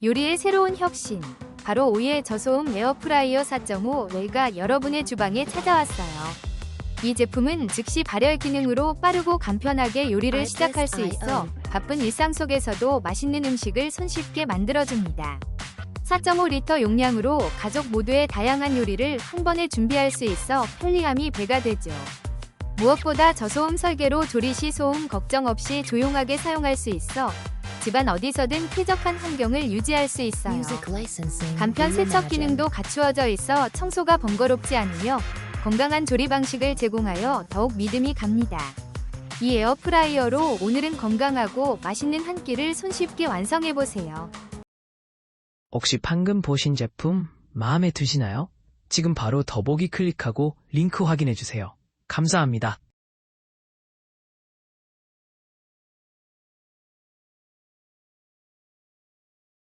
요리의 새로운 혁신. 바로 오이의 저소음 에어프라이어 4.5가 여러분의 주방에 찾아왔어요. 이 제품은 즉시 발열 기능으로 빠르고 간편하게 요리를 시작할 수 있어 바쁜 일상 속에서도 맛있는 음식을 손쉽게 만들어줍니다. 4.5리터 용량으로 가족 모두의 다양한 요리를 한 번에 준비할 수 있어 편리함이 배가 되죠. 무엇보다 저소음 설계로 조리 시 소음 걱정 없이 조용하게 사용할 수 있어 집안 어디서든 쾌적한 환경을 유지할 수 있어요. 간편 세척 기능도 갖추어져 있어 청소가 번거롭지 않으며 건강한 조리 방식을 제공하여 더욱 믿음이 갑니다. 이 에어프라이어로 오늘은 건강하고 맛있는 한 끼를 손쉽게 완성해 보세요. 혹시 방금 보신 제품 마음에 드시나요? 지금 바로 더보기 클릭하고 링크 확인해 주세요. 감사합니다.